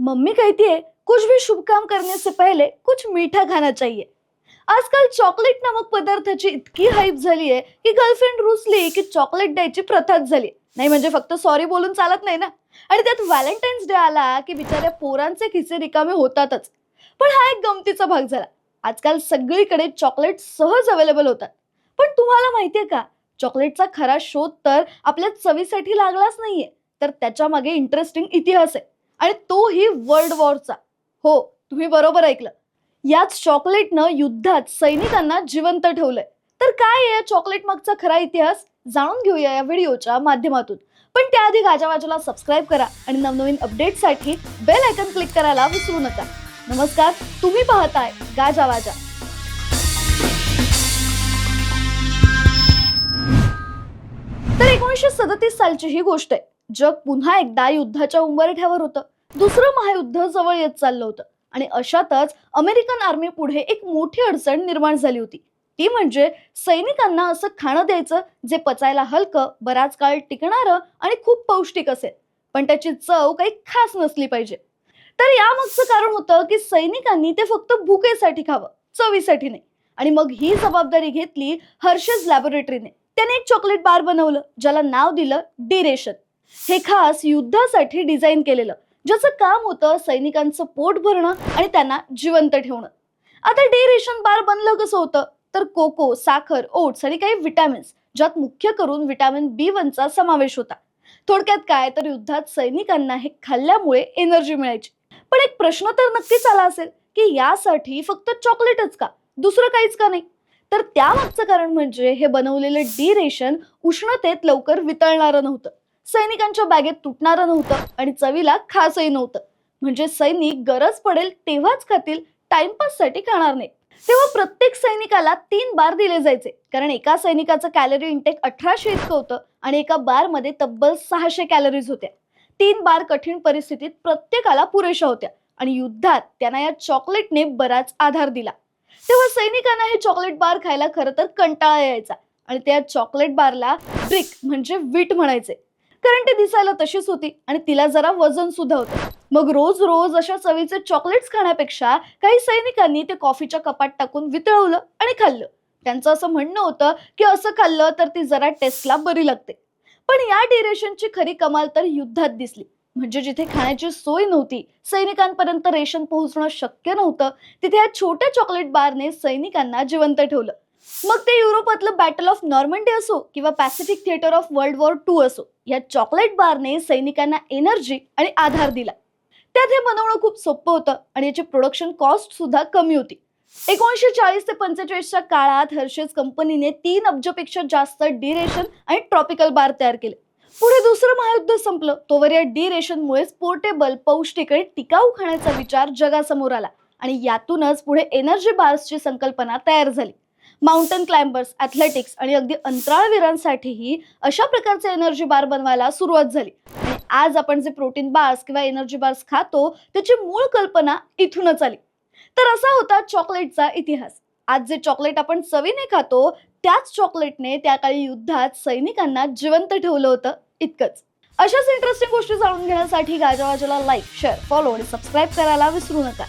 Mummy कहती है कुछ भी शुभ काम करने से पहले कुछ मीठा खाना चाहिए. आजकाल चॉकलेट नामक पदार्थाची इतकी हाईप झाली आहे की गर्लफ्रेंड रुसली की चॉकलेट द्यायची प्रथाच झाली. नाही म्हणजे फक्त सॉरी बोलून चालत नाही ना? आणि त्यात व्हॅलेंटाईन्स डे आला की बिचाऱ्या पोरांचे खिसे रिकामे होतातच. पण हा एक गमतीचा भाग झाला. आजकाल सगळीकडे चॉकलेट सहज अवेलेबल होतात. पण तुम्हाला माहितीये का? चॉकलेटचा खरा शोध तर आपल्या चवीसाठी लागलाच नाहीये. तर त्याच्यामागे इंटरेस्टिंग इतिहास आहे. आणि तोही वर्ल्ड वॉरचा हो तुम्ही बरोबर ऐकलं. याच चॉकलेटनं युद्धात सैनिकांना जिवंत ठेवलंय. तर काय आहे या चॉकलेट मागचा खरा इतिहास? जाणून घेऊया या व्हिडिओच्या माध्यमातून. पण त्याआधी गाजावाजाला सबस्क्राईब करा आणि नवनवीन अपडेटसाठी बेल आयकन क्लिक करायला विसरू नका. नमस्कार तुम्ही पाहताय गाजावाजा तर एकोणीसशे सदतीस सालची ही गोष्ट आहे. जग पुन्हा एकदा युद्धाच्या उंबरठ्यावर होतं. दुसरं महायुद्ध जवळ येत चाललं होतं. आणि अशातच अमेरिकन आर्मी पुढे एक मोठी अडचण निर्माण झाली होती. ती म्हणजे सैनिकांना असं खाणं द्यायचं जे पचायला हलकं बराच काळ टिकणारं आणि खूप पौष्टिक असेल. पण त्याची चव काही खास नसली पाहिजे. तर यामागचं कारण होतं की सैनिकांनी ते फक्त भुकेसाठी खावं चवीसाठी नाही. आणि मग ही जबाबदारी घेतली हर्षेज लॅबोरेटरीने. त्याने एक चॉकलेट बार बनवलं ज्याला नाव दिलं डिरेशन हे खास युद्धासाठी डिझाईन केलेलं ज्याचं काम होतं सैनिकांचं पोट भरणं आणि त्यांना जिवंत ठेवणं. आता डी रेशन बार बनलं कसं होतं? तर कोको साखर ओट्स आणि काही विटॅमिन्स ज्यात मुख्य करून विटॅमिन बी वनचा समावेश होता. थोडक्यात काय? तर युद्धात सैनिकांना हे खाल्ल्यामुळे एनर्जी मिळायची. पण एक प्रश्न तर नक्कीच आला असेल की यासाठी फक्त चॉकलेटच का? दुसरं काहीच का नाही? तर त्यामागचं कारण म्हणजे हे बनवलेलं डी रेशन उष्णतेत लवकर वितळणारं नव्हतं. सैनिकांच्या बॅगेत तुटणारं नव्हतं आणि चवीला खासही नव्हतं. म्हणजे सैनिक गरज पडेल तेव्हाच खातील टाइमपाससाठी खाणार नाही तेव्हा प्रत्येक सैनिकाला तीन बार दिले जायचे. कारण एका सैनिकाचं कॅलरी इंटेक अठराशे इतकं होतं आणि एका बारमध्ये तब्बल सहाशे कॅलरीज होत्या. तीन बार कठीण परिस्थितीत प्रत्येकाला पुरेशा होत्या आणि युद्धात त्यांना या चॉकलेटने बराच आधार दिला. तेव्हा सैनिकांना हे चॉकलेट बार खायला खरं तर कंटाळा यायचा आणि त्या चॉकलेट बारला ब्रिक म्हणजे वीट म्हणायचे. कारण ती दिसायला तशीच होती आणि तिला जरा वजन सुद्धा होतं. मग रोज रोज अशा चवीचे चॉकलेट्स खाण्यापेक्षा काही सैनिकांनी ते कॉफीच्या कपात टाकून वितळवलं आणि खाल्लं. त्यांचं असं म्हणणं होतं की असं खाल्लं तर ती जरा टेस्टला बरी लागते. पण या डिरेशनची खरी कमाल तर युद्धात दिसली. म्हणजे जिथे खाण्याची सोय नव्हती सैनिकांपर्यंत रेशन पोहोचणं शक्य नव्हतं तिथे या छोट्या चॉकलेट बारने सैनिकांना जिवंत ठेवलं. मग ते युरोपातलं बॅटल ऑफ नॉर्मंडी असो किंवा Pacific theatre of world war two असो या चॉकलेट बारने सैनिकांना एनर्जी आणि आधार दिला. त्यात हे बनवणं खूप सोपं होतं आणि याची प्रोडक्शन कॉस्ट सुद्धा कमी होती. एकोणीसशे चाळीस ते पंचेचाळीसच्या काळात हर्षेस कंपनीने तीन अब्जपेक्षा जास्त डी रेशन आणि ट्रॉपिकल बार तयार केले. पुढे दुसरं महायुद्ध संपलं तोवर या डी रेशनमुळेच पोर्टेबल पौष्टिक आणि टिकाऊ खाण्याचा विचार जगासमोर आला आणि यातूनच पुढे एनर्जी बार्सची संकल्पना तयार झाली. माउंटन क्लाइंबर्स ॲथलेटिक्स आणि अगदी अंतराळवीरांसाठीही अशा प्रकारचे एनर्जी बार बनवायला सुरुवात झाली. आज आपण जे प्रोटीन बार्स किंवा एनर्जी बार्स खातो त्याची मूळ कल्पना इथूनच आली. तर असा होता चॉकलेटचा इतिहास. आज जे चॉकलेट आपण चवीने खातो त्याच चॉकलेटने त्या काळी युद्धात सैनिकांना जिवंत ठेवलं होतं इतकंच. अशाच इंटरेस्टिंग गोष्टी जाणून घेण्यासाठी गाजावाजाला लाईक शेअर फॉलो आणि सबस्क्राईब करायला विसरू नका.